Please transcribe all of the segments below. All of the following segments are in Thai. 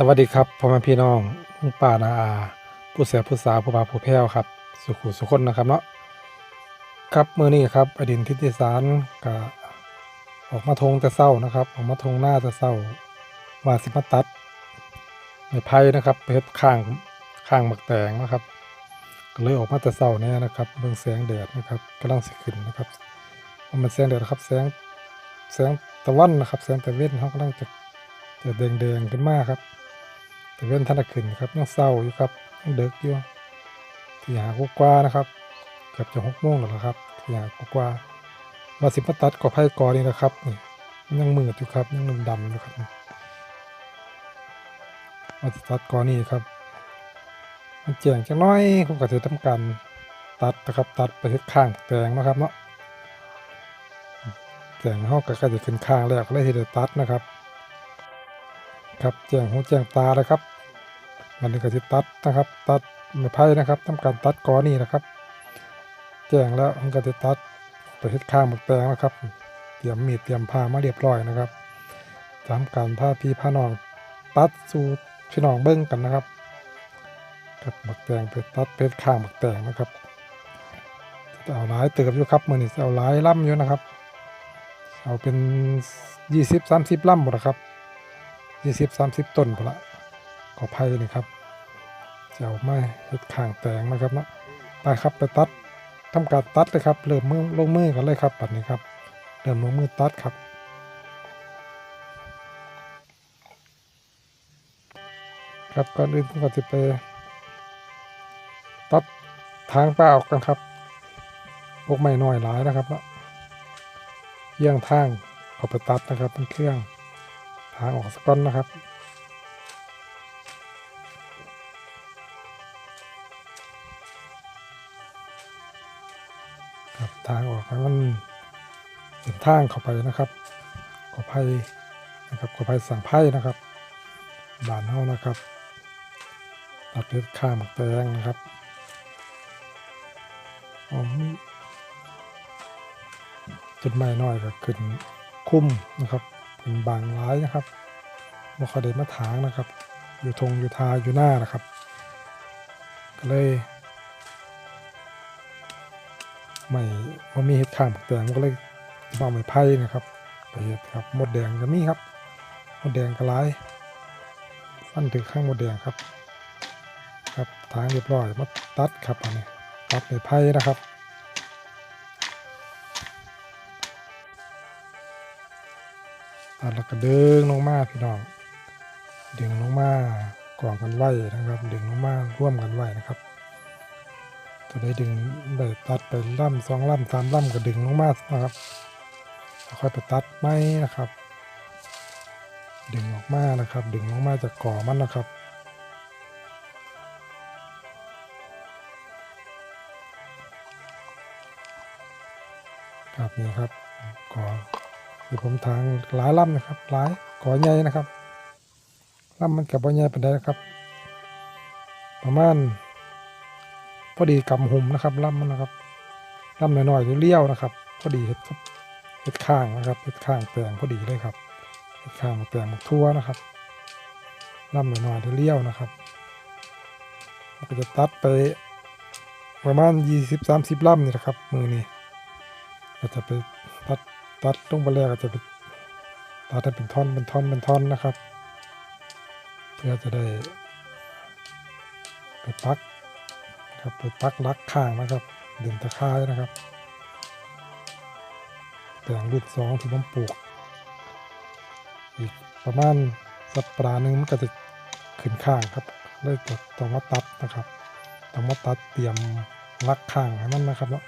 สวัสดีครับพ่อแม่พี่น้องลุงป้านาอา ผู้เสียผู้สาวผู้บ่าผู้แพ้วครับ สุขุสุคนนะครับเนาะครับมือนี้ครับอดินทิติสารก็ออกมาทงแต่เศร้านะครับ ออกมาทงหน้าแต่เศร้าว่าสิมาตัดไม้ไผ่นะครับเฮ็ดข้างข้างหมักแตงนะครับ ก็เลยออกมาแต่เศร้าเนี่ยนะครับเบิ่งแสงแดดนะครับกำลังสิขึ้นนะครับมันแสงแดดครับแสงแสงตะวันนะครับ แสงตะเวนเขากำลังจะจะแดงๆขึ้นมาครับ แต่เว้นท่านขึ้นครับยังเศร้าอยู่ครับยังเด็กอยู่ที่หากกว่านะครับเกือบจะหกโมงแล้วละครับที่หากกว่ามาสิมาตัดกอไผ่กอนี่นะครับนี่ยังมืดอยู่ครับยังดำๆอยู่ครับมาสิตัดกอนี่ครับมันแจ้งจังน้อยผมก็จะทำการตัดนะครับตัดไปที่ข้างแตงนะครับเนาะแตงเขาก็จะขึ้นข้างแล้วก็เลยที่จะตัดนะครับ ครับแจ้งหูแจ้งตาเลยครับมันก็จะตัดนะครับ ตัดไม้ไผ่นะครับทำการตัดกอนี่นะครับ แจ้งแล้วมันก็จะตัดไปทิศข้างหมึกแตงนะครับ เตรียมมีดเตรียมผ้ามาเรียบร้อยนะครับทำการผ้าพี่ผ้านองตัดสู่พี่น้องเบิ้งกันนะครับกับหมึกแตงไปตัดเพชรข้างหมึกแตงนะครับจะเอาหลายเติบอยู่ครับมือนี้จะเอาหลายล่ำอยู่นะครับ เอาเป็นยี่สิบสามสิบล่ำหมดนะครับ ยี่สิบสามสิบต้นพละขอไผ่นี่ครับเจะเอาไม้เห็ดข่างแตงนะครับเนาะไปครับไปตัดทำการตัดเลยครับเริ่มมือลงมือกันเลยครับปัดนี้ครับเริ่มลงมือตัดครับครับก่อนอื่นผมก็จะไปตัดทางป้าออกกันครับพวกไม้น้อยหลายนะครับเนาะเยี่ยงทางเอาไปตัดนะครับเป็นเครื่อง ทางออกสกก้อนนะครับครับทางออกให้มันเป็นทางเข้าไปนะครับขอไผ่นะครับขอไผ่สั่งไผ่นะครับบานเฮานะครับตัดเพชรข้ามแตงนะครับผมจุดไม้น้อยก็ขึ้นคุ้มนะครับ เป็นบางร้ายนะครับบ่ค่อยได้มาถางนะครับ อยู่ทงอยู่ทาอยู่หน้านะครับ ก็เลยไม่ว่ามีเห็ดข้างผักแดงก็เลยมาไม่ไผ่นะครับไปเห็ดครับหมดแดงก็มีครับหมดแดงก็ร้ายฟันถึงข้างหมดแดงครับ ครับทางเรียบร้อยมาตัดครับอันนี้ตัดไม่ไผ่นะครับ ตัดแล้วก็ดึงลงมาพี่น้อง ดึงลงมากล่องกันไว้นะครับ ดึงลงมาร่วมกันไว้นะครับจะได้ดึงได้ตัดไปล่ำสองล่ำสามล่ำก็ดึงลงมานะครับค่อยไปตัดไม้นะครับ ดึงออกมานะครับ ดึงลงมาจากก่อมันนะครับครับนี่ครับก่อ คือผมทางหลายลำนะครับ หลายก่อใหญ่นะครับลำมันกับบ่ใหญ่เปานใดนะครับ ประมาณพอดีกำหุ่มนะครับลำมันนะครับลำน้อยๆเลี้ยวนะครับ พอดีเห็ดครับเห็ดข้างนะครับเห็ดข้างแปลงพอดีเลยครับเห็ดข้างแปลงทั่วนะครับลำน้อยๆเลี้ยวนะครับก็จะตัดไปประมาณยี่สิบสามสิบลำนี่นะครับ มือนี้ก็จะไป ตัดตัดลงไปแล้วก็จะไปตัดให้เป็นท่อนเป็นท่อนเป็นท่อนนะครับ เพื่อจะได้ไปปักครับไปปักลักข้างนะครับดึงตะข่ายนะครับแปลงรุ่นสองที่ผมปลูก อีกประมาณสัปดาห์หนึ่งมันก็จะขึ้นข้างครับเลยจะต้องมาตัดนะครับต้องมาตัดเตรียมลักข้างให้มันนะครับเนาะ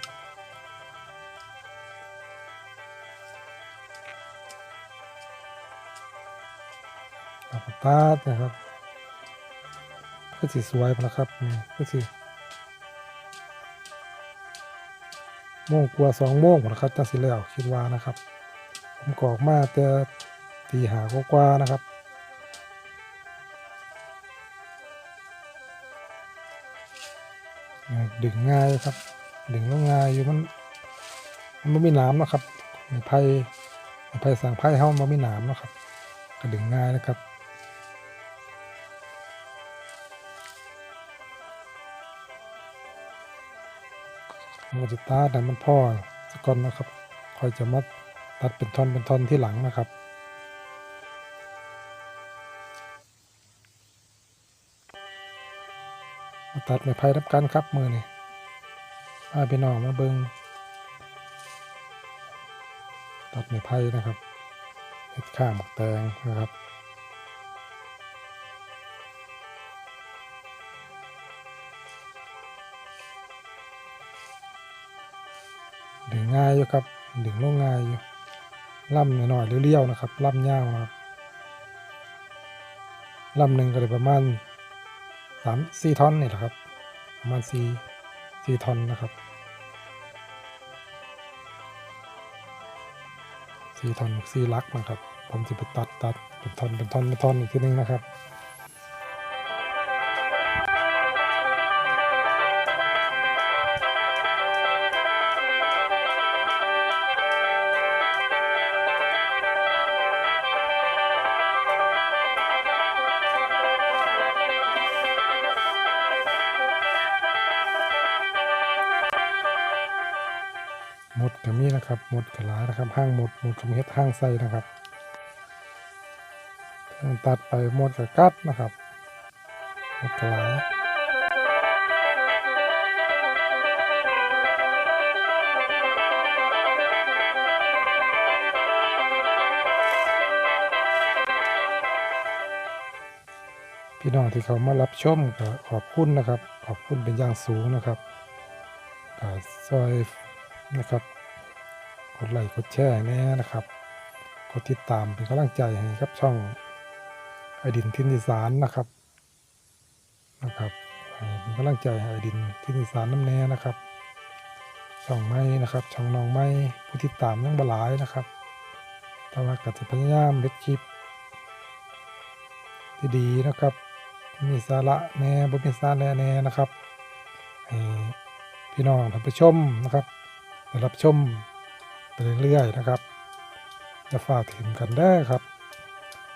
ตาดนะครับก็สีสวยพอแล้วครับนี่ก็สีโมงกว่าสองโมงพอแล้วครับจังสิแล้วคิดว่านะครับ ผมกออกมาแต่ตีหากว่านะครับดึงง่ายครับ ดึงล้วง่ายอยู่มันมันไม่มีน้ำนะครับไม้ไผ่ไม้ไผ่สั่งไผ่เฮ้ามันไม่มีน้ำนะครับ ก็ดึงง่ายนะครับ มก็จะตัดให้มันพ่อสก่อนนะครับคอยจะมาตัดเป็นท่อนเป็นท่อนที่หลังนะครับมาตัดไม้ไผ่รับกันครับมือนี่พาพี่น้องมาเบิงตัดไม้ไผ่นะครับเห็ดข้างหมกแตงนะครับ ดึงง่ายอยู่ครับ ดึงลงง่ายอยู่ล่ำหน่อยๆเรียวๆนะครับล่ำยาวนะครับล่ำหนึ่งก็เลยประมาณสามสี่ท่อนนี่แหละครับ ประมาณสี่สี่ท่อนนะครับสี่ท่อนสี่ลักนะครับ ผมจะไปตัดตัดเป็นท่อนเป็นท่อนเป็นท่อนอีกทีนึงนะครับ หมดก็มีนะครับหมดก็หลายนะครับห้างหมดหมดก็มีเฮ็ดห้างใส่นะครับตัดไปหมดก็กัดนะครับหมดก็หลายพี่น้องที่เขามารับชมก็ขอบคุณนะครับ ขอบคุณเป็นอย่างสูงนะครับซอย นะครับกดไลค์กดแชร์แน่นะครับกดติดตามเป็นกำลังใจให้ครับช่องไอดินทินอีสานนะครับนะครับเป็นกำลังใจให้ไอดินทินอีสานน้ำแน่นะครับช่องไม้นะครับช่องน้องไม้ผู้ติดตามยังบหลายนะครับแต่ว่าก็จะพยายามเล็ดคลิปที่ดีนะครับ มีสาระแน่บ่มีสาระแน่นะครับให้พี่น้องท่านผู้ชมนะครับ ได้รับชมไปเรื่อยๆนะครับ จะฝากถึงกันได้ครับ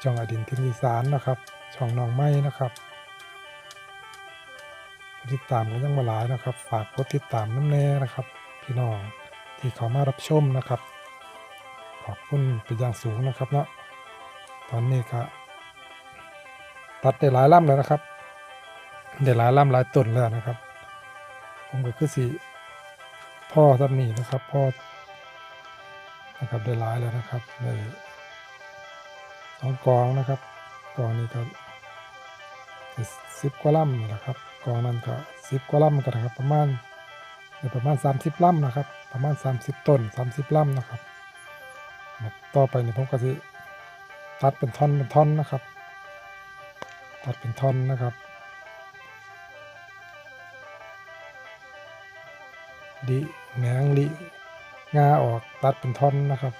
ช่องอดินทินอีสานนะครับ ช่องน้องไม้นะครับติดตามกันยังมาหลายนะครับ ฝากกดติดตามน้ำแน่นะครับ พี่น้องที่เขามารับชมนะครับ ขอบคุณเป็นอย่างสูงนะครับเนาะตอนนี้ก็ตัดได้หลายล่ำแล้วนะครับได้หลายล่ำหลายต้นแล้วนะครับ ผมก็คือสี พ่อท่านนี้นะครับพ่อนะครับได้หลายแล้วนะครับได้สองกองนะครับกองนี้ก็สิบกว่าล่ำนี่แหละครับกองนั้นก็สิบกว่าล่ำกันนะครับประมาณประมาณสามสิบล่ำนะครับ ประมาณสามสิบต้นสามสิบล่ำนะครับ ต่อไปนี่ผมก็จะตัดเป็นท่อนเป็นท่อนนะครับ ตัดเป็นท่อนนะครับ ดิแหนงลิงาออกตัดเป็นท่อนนะครับ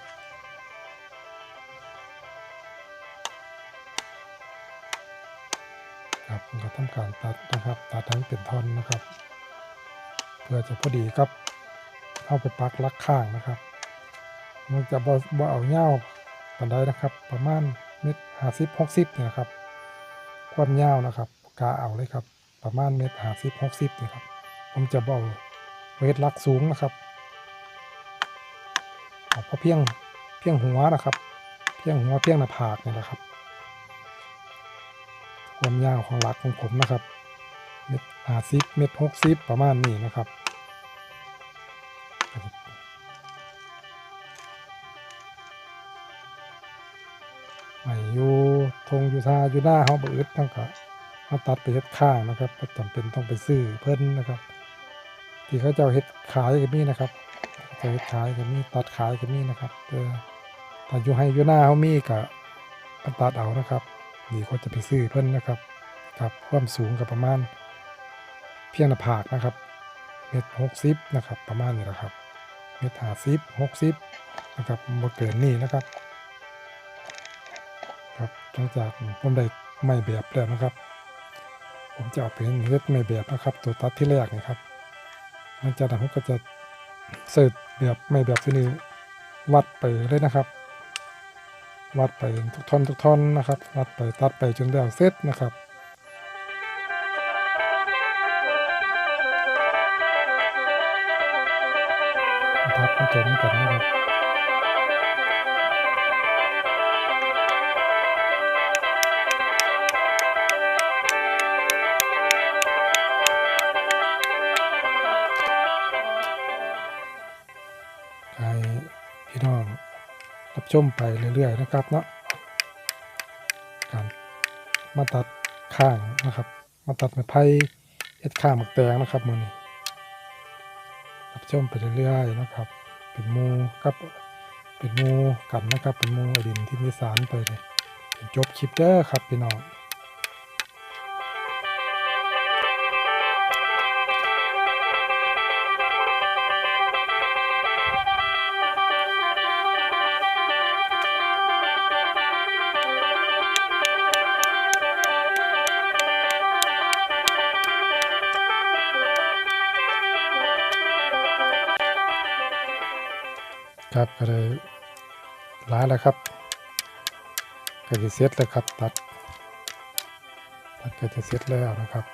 ครับผมก็ทำการตัดนะครับ ตัดทั้งเป็นท่อนนะครับ เพื่อจะพอดีครับเข้าไปปักลักข้างนะครับมันจะบ่บ่เอาเงาปันได้นะครับ ประมาณเม็ดห้าสิบหกสิบเนี่ยนะครับ ความยานะครับกาเอาเลยครับ ประมาณเม็ดห้าสิบหกสิบนี่ครับ ผมจะบเอา เวทลักสูงนะครับเอเพราะเพียงเพียงหัวนะครับ เพียงหัวเพียงหน้าผากนี่แหละครับ ความยาวของหลักของผมนะครับเม็ดห้าสิบเม็ดหกสิบประมาณนี้นะครับไม่อยู่ทงอยู่ทาอยู่หน้าเขาบอึดต้องก็มาตัดไปเฮ็ดข้างนะครับบ่จำเป็นต้องไปซื้อเพิ่นนะครับ ที่เขาเจ้าเฮ็ดขายก็มีนะครับเขาเจ้าเฮ็ดขายก็มีตัดขายก็มีนะครับเออถ้าอยู่ให้อยู่หน้าเขามีก็มาตัดเอานะครับนี่เขาจะไปซื้อเพิ่นนะครับครับความสูงก็ประมาณเพียงหน้าผากนะครับเมตรหกสิบนะครับประมาณนี้แหละครับเมตรห้าสิบหกสิบนะครับบ่เกินนี้นะครับครับหลังจากผมได้ไม่แบบแล้วนะครับ ผมจะเอาไปเฮ็ดไม่แบบนะครับ ตัวตัดที่แรกนะครับ มันจะเราก็จะเสิร์ชแบบไม่แบบที่นี่วัดไปเลยนะครับ วัดไปทุกท่อนทุกท่อนนะครับ วัดไปตัดไปจนแล้วเสร็จนะครับมันถมกันนะครับ ชมไปเรื่อยๆนะครับเนาะการมาตัดข้างนะครับ มาตัดไม้ไผ่เอ็ดข้างหมักแตงนะครับมือนี้รับชมไปเรื่อยๆนะครับ เป็นมูกับเป็นมูกันนะครับ เป็นมูอดินที่นิสานไปเลยจนจบคลิปเด้อครับพี่น้อง แล้วครับก็จะเสร็จแล้วครับตัดตัดก็จะเสร็จแล้วนะครับ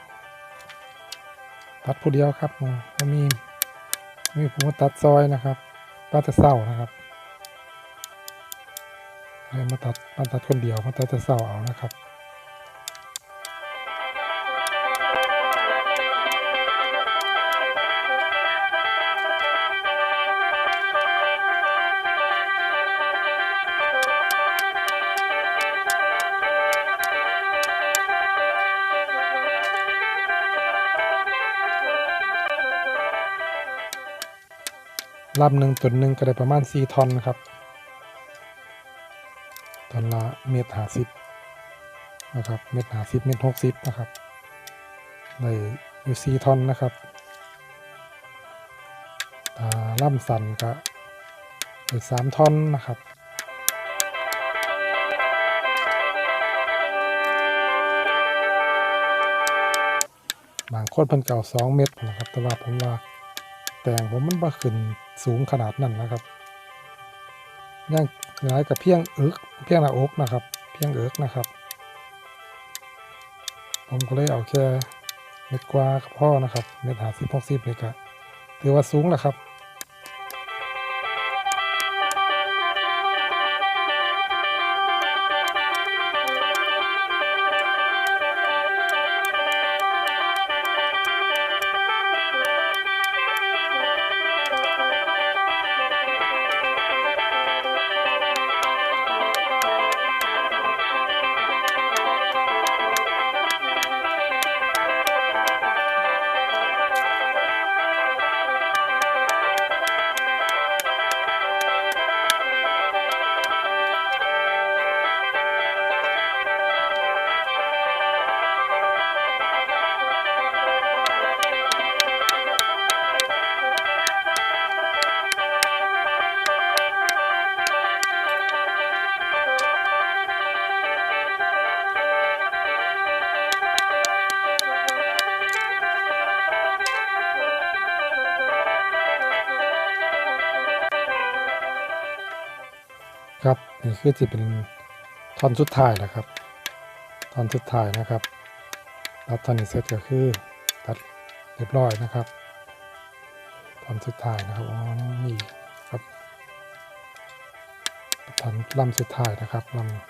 ตัดผู้เดียวครับมันมีมีผมตัดซอยนะครับป้าจะเศร้านะครับเลยมาตัดมาตัดคนเดียวมาตัดจะเศร้าเอานะครับ ลำหนึ่งตัวหนึ่งก็ได้ประมาณสี่ทอนนะครับตอนละเมตรหาสิบนะครับ เมตรหาสิบเมตรหกสิบนะครับได้อยู่สี่ทอนนะครับล่ำสันก็ได้สามทอนนะครับบางคนเพิ่นเก่าสองเมตรนะครับ แต่ว่าผมว่าแต่งผมมันบ่ขึ้น สูงขนาดนั้นนะครับย่างหลายกับเพียงเอิกเพียงหน้าอกนะครับ เพียงเอิกนะครับ ผมก็เลยเอาแค่เม็ดกว่ากับพ่อนะครับ เม็ดหาสิบหกสิบนี่ก็ถือว่าสูงแล้วครับ คือจะเป็นท่อนสุดท้ายนะครับท่อนสุดท้ายนะครับแล้วท่อนนี้เสร็จก็คือตัดเรียบร้อยนะครับท่อนสุดท้ายนะครับอ๋อนี่ครับท่อนลำสุดท้ายนะครับลำ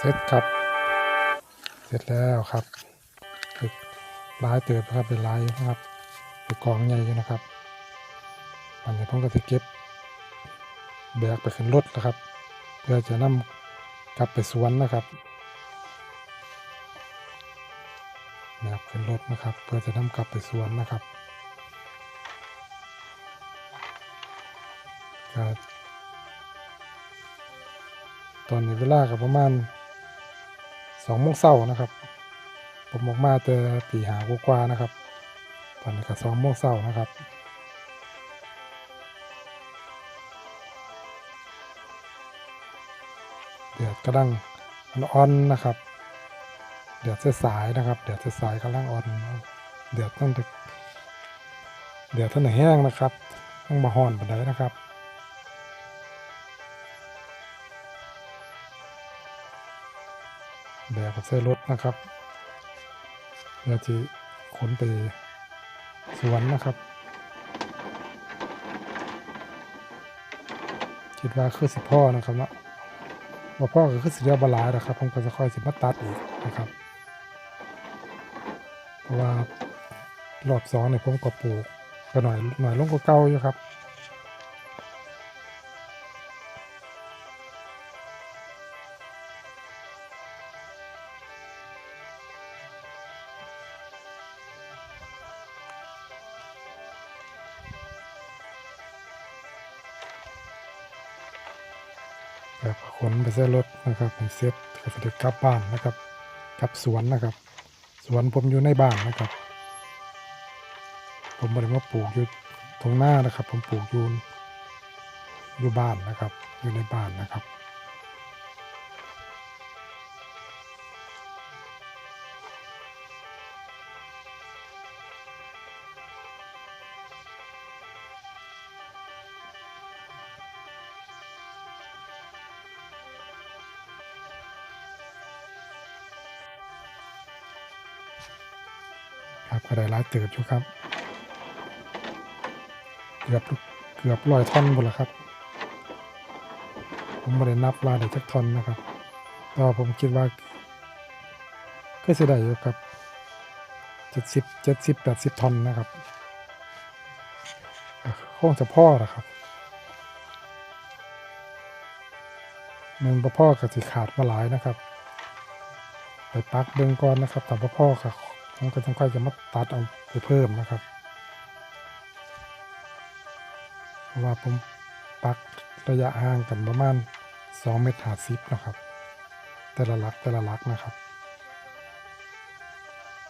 เสร็จครับ เสร็จแล้วครับเป็นลายเติบครับเป็นลายนะครับเป็นกองใหญ่ยนะครับอันนี้ผมก็จะเก็บแบกไปขึ้นรถนะครับ เพื่อจะนำกลับไปสวนนะครับแบกขึ้นรถนะครับ เพื่อจะนำกลับไปสวนนะครับก็ตอนนี้เวลาก็ประมาณ สองโมงเช้านะครับ ผมออกมาแต่ตีหากว่านะครับ ตอนนี้ก็สองโมงเช้านะครับเดือดกำลังอ่อนๆนะครับ เดือดสายนะครับ เดือดสายๆกำลังอ่อน เดือดตั้งแต่เดือดท่านแห้งนะครับต้องมาห่อนบันไดนะครับ แบบกับใส่รถนะครับเดี๋ยวจะขนไปสวนนะครับ คิดว่าคือสิพ่อนะครับเนาะว่าพ่อก็คือสิเดียบลายนะครับ ผมก็จะค่อยสิมาตัดอีกนะครับ เพราะว่ารอบสองเนี่ยผมก็ปลูกก็หน่อยหน่อยลงกว่าเก่าอยู่ครับ ใส่รถนะครับผมเซ็ตก็จะได้กลับบ้านนะครับกลับสวนนะครับ สวนผมอยู่ในบ้านนะครับ ผมไม่ได้มาปลูกอยู่ตรงหน้านะครับ ผมปลูกอยู่อยู่บ้านนะครับ อยู่ในบ้านนะครับ ครับก็ได้หลายเติบอยู่ครับ เกือบเกือบร้อยท่อนหมดแล้วครับ ผมไม่ได้นับว่าได้จักท่อนนะครับแต่ว่าผมคิดว่าก็จะได้อยู่ครับเจ็ดสิบเจ็ดสิบแปดสิบท่อนนะครับคงจะพ่อละครับมันพ่อกับสิขาดมาหลายนะครับ ไปปักเบิ่งก่อนนะครับแต่พ่อค่ะ ผมก็ต้องค่อยจะมาตัดเอาไปเพิ่มนะครับ เพราะว่าผมปักระยะห่างกันประมาณ2เมตรหาสิบนะครับ แต่ละหลักแต่ละหลักนะครับ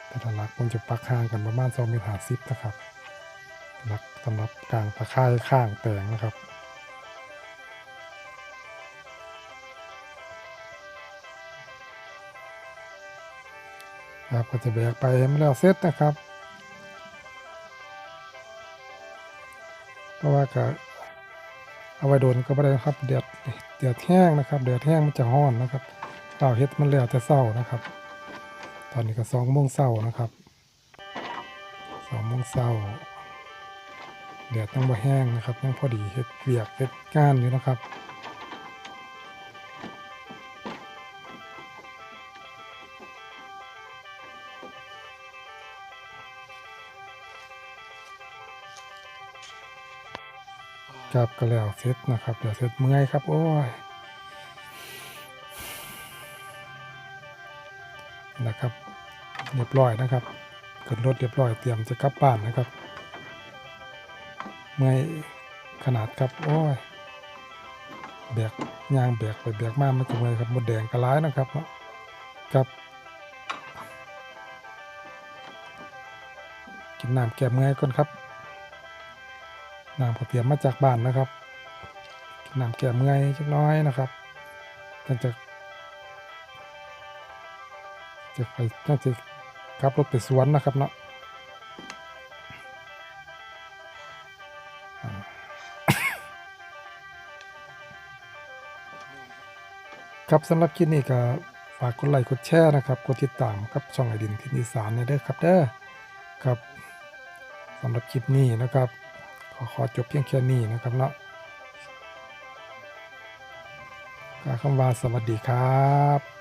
แต่ละหลักผมจะปักห่างกันประมาณ2เมตรหาสิบนะครับหลักสำหรับกลางตะไคร่ข้างแปลงนะครับ ครับก็จะแบกไปให้มันแล้วเสร็จนะครับ เพราะว่าก็เอาไว้โดนก็ไม่ได้นะครับเดือดเดือดแห้งนะครับ เดือดแห้งมันจะห้อนนะครับเปล่าเฮ็ดมันแล้วแต่เศร้านะครับ ตอนนี้ก็สองโมงเศร้านะครับสองโมงเศร้าเดือดต้องบ่แห้งนะครับยังพอดีเฮ็ดเวียกเฮ็ดก้านอยู่นะครับ ครับก็แล้วเสร็จนะครับเดี๋ยวเสร็จเมื่อยครับ โอ้ยนะครับเรียบร้อยนะครับขึ้นรถเรียบร้อยเตรียมจะกลับบ้านนะครับ เมื่อยขนาดครับโอ้ยแบกยางแบกไปแบกมากไมันจะเมื่อยครับหมดแดงกระร้ายนะครับเนาะครับกินน้ำแก้เมื่อยก่อนครับ น้ำก็เตรียมมาจากบ้านนะครับน้ำแก้เมื่อยจักน้อยนะครับจังจะจะไปจังจะขับรถไปสวนนะครับเนาะครับสำหรับคลิปนี้ก็ฝากกดไลค์กดแชร์นะครับกดติดตามครับช่องไอดินทินอีสานในเด้อครับเด้อครับสำหรับคลิปนี้นะครับ ขอขอจบเพียงแค่นี้นะครับเนาะคำว่าสวัสดีครับ